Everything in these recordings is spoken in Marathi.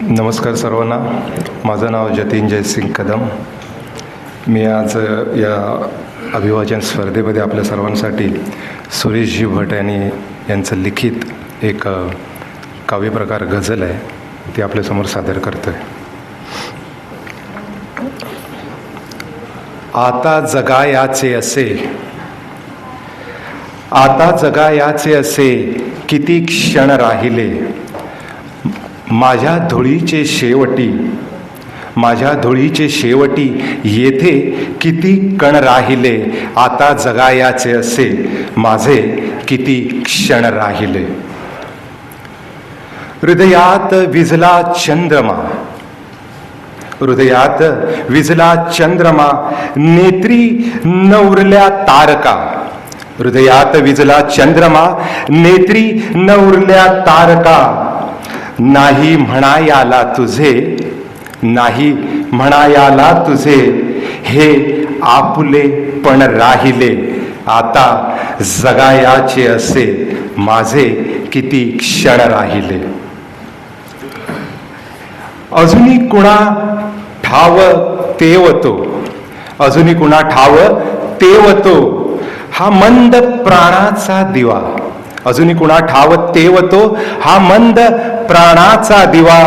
नमस्कार सर्वांना. माझं नाव जतीन जयसिंग कदम. मी आज या अभिवाचन स्पर्धेमध्ये आपल्या सर्वांसाठी सुरेशजी भट यांनी यांचं लिखित एक काव्यप्रकार गझल आहे ती आपल्यासमोर सादर करतो आहे आता जगायाचे असे. आता जगायाचे असे किती क्षण राहिले. माझ्या धुळीचे शेवटी माझ्या धुळीचे शेवटी येथे किती कण राहिले आता जगायाचे असे माझे किती क्षण राहिले. हृदयात विजला चंद्रमा हृदयात विजला चंद्रमा नेत्री नवरल्या तारका. हृदयात विजला चंद्रमा नेत्री नवरल्या तारका. नाही म्हणायाला तुझे नाही म्हणायाला तुझे हे आपुले पण राहिले. आता जगायाचे असे माझे किती क्षण राहिले. अजूनही कुणा ठाव तेवतो? अजूनही कुणा ठाव तेवतो? हा मंद प्राणाचा दिवा. अजूनही कुणा ठाव तेवतो हा मंद प्राणाचा दिवा.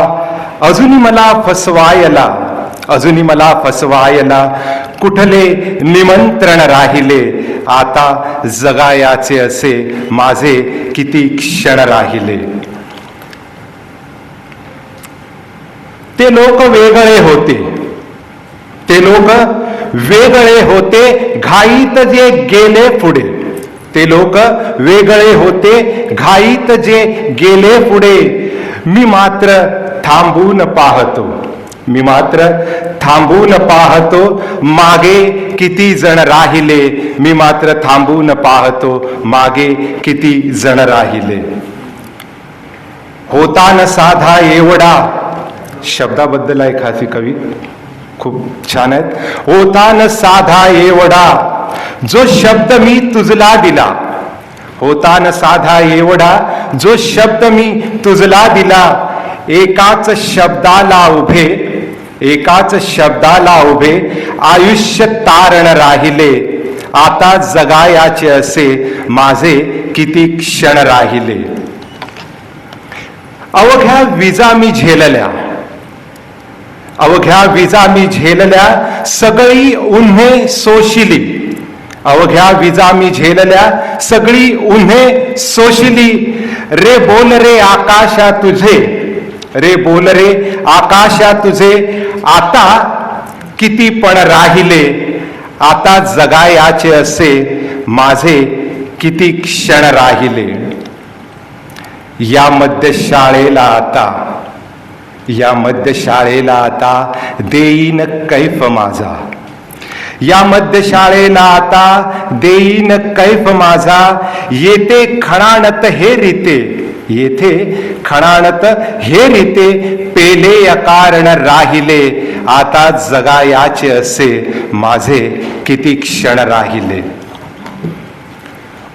अजूनही मला फसवायला अजूनही मला फसवायला कुठले निमंत्रण राहिले? आता जगायाचे असे माझे किती क्षण राहिले? ते लोक वेगळे होते. ते लोक वेगळे होते घाईत जे गेले पुढे. ते लोक वेगळे होते. घाईत जे गेले पुढे मी मात्र थांबून पाहतो. मी मात्र थांबून पाहतो. मागे किती जण राहिले मी मात्र थांबून पाहतो. मागे किती जण राहिले. होता न साधा एवढा. शब्दाबद्दल आहे खासी कवी. खूप छान आहेत. होता न साधा एवढा. जो शब्द मी तुझला दिला होता न साधा एवढा जो शब्द मी तुझला दिला एकाच शब्दाला उभे एकाच शब्दाला उभे आयुष्य तारण राहिले आता जगायाचे असे माझे किती क्षण राहिले. अवघ्या विजा मी झेलल्या अवघ्या विजा मी झेलल्या सगळी उन्हे सोशिली अवघ्या विजा मी झेलल्या. सगळी उन्हे सोशिली. रे बोल रे आकाशा तुझे. रे बोल रे आकाशा तुझे. आता किती पण राहिले आता जगायाचे असे माझे किती क्षण राहिले. या मध्यशाळेला आता या मध्यशाळेला आता देईन कैफ माझा. या मध्यशाळेला आता देईन कैफ माझा. येते खणाणत हे रीते. येथे खणाणत हे रीते. पेले अकारण राहिले. आता जगायाचे असे माझे किती क्षण राहिले.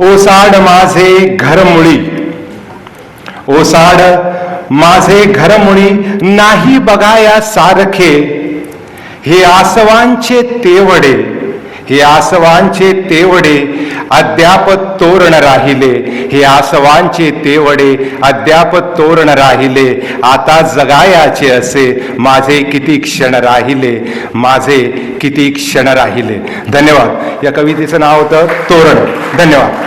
ओसाड माझे घरमुळी. ओसाड माझे घरमुळी नाही बघाया सारखे. हे आसवांचे तेवडे हे आसवांचे तेवडे अद्याप तोरण राहिले हे आसवांचे तेवडे अद्याप तोरण राहिले. आता जगायाचे असे माझे किती क्षण राहिले माझे किती क्षण राहिले. धन्यवाद. या कवितेचं नाव होतं तोरण. धन्यवाद.